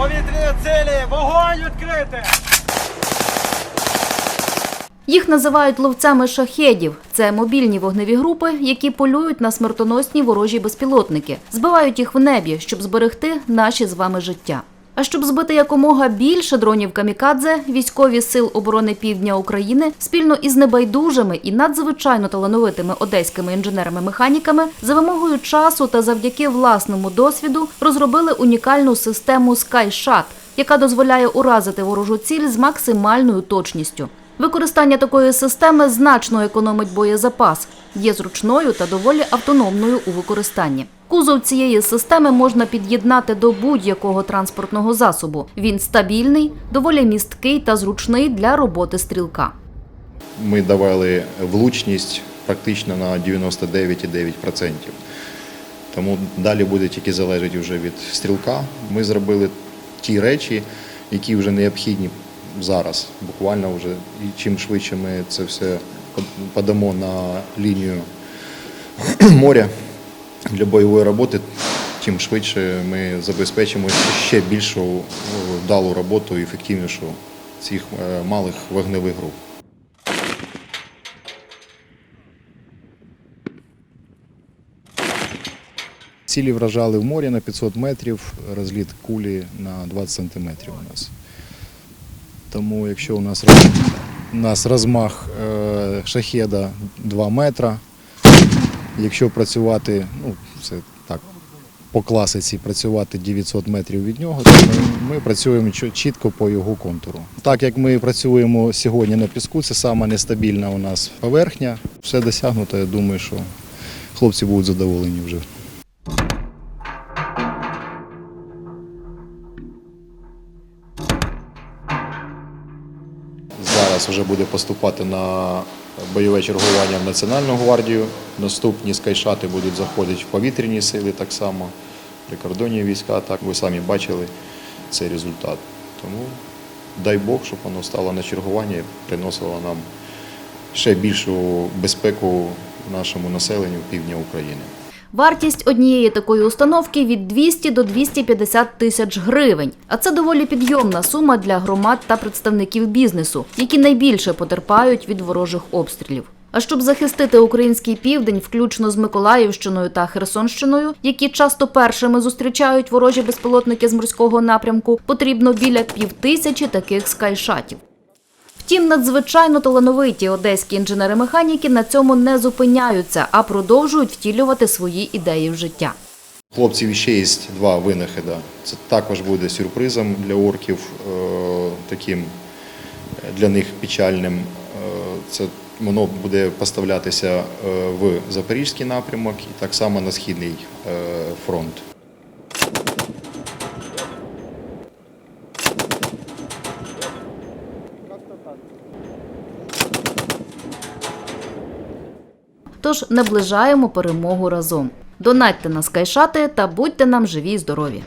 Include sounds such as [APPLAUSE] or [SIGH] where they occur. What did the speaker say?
Повітряні цілі! Вогонь відкрити! Їх називають ловцями шахедів. Це мобільні вогневі групи, які полюють на смертоносні ворожі безпілотники, збивають їх в небі, щоб зберегти наші з вами життя. А щоб збити якомога більше дронів камікадзе, військові сил оборони Півдня України спільно із небайдужими і надзвичайно талановитими одеськими інженерами-механіками за вимогою часу та завдяки власному досвіду розробили унікальну систему SkyShot, яка дозволяє уразити ворожу ціль з максимальною точністю. Використання такої системи значно економить боєзапас, є зручною та доволі автономною у використанні. Кузов цієї системи можна під'єднати до будь-якого транспортного засобу. Він стабільний, доволі місткий та зручний для роботи стрілка. Ми давали влучність практично на 99,9%. Тому далі буде тільки залежати вже від стрілка. Ми зробили ті речі, які вже необхідні зараз. Буквально вже і чим швидше ми це все подамо на лінію [CLEARS THROAT] моря для бойової роботи, тим швидше ми забезпечимо ще більшу е, вдалу роботу і ефективнішу цих е, малих вогневих груп. Цілі вражали в морі на 500 метрів, розліт кулі на 20 сантиметрів у нас. Тому якщо у нас, у нас розмах е, шахеда 2 метра, якщо працювати, ну це так, по класиці працювати 900 метрів від нього, то ми, ми працюємо чітко по його контуру. Так як ми працюємо сьогодні на піску, це сама нестабільна у нас поверхня. Все досягнуто, я думаю, що хлопці будуть задоволені вже. Зараз вже буде поступати на бойове чергування в Національну гвардію. Наступні скайшати будуть заходити в повітряні сили так само, прикордонні війська. Так ви самі бачили цей результат. Тому дай Бог, щоб воно стало на чергування і приносило нам ще більшу безпеку нашому населенню півдня України. Вартість однієї такої установки від 200 до 250 тисяч гривень. А це доволі підйомна сума для громад та представників бізнесу, які найбільше потерпають від ворожих обстрілів. А щоб захистити український південь, включно з Миколаївщиною та Херсонщиною, які часто першими зустрічають ворожі безпілотники з морського напрямку, потрібно біля півтисячі таких скайшатів. Втім, надзвичайно талановиті одеські інженери-механіки на цьому не зупиняються, а продовжують втілювати свої ідеї в життя. Хлопців ще є два винахіда. Це також буде сюрпризом для орків, е, таким е, для них печальним. Е, Це воно буде поставлятися в Запорізький напрямок і так само на Східний фронт. Тож наближаємо перемогу разом. Донатьте на скайшати та будьте нам живі й здорові.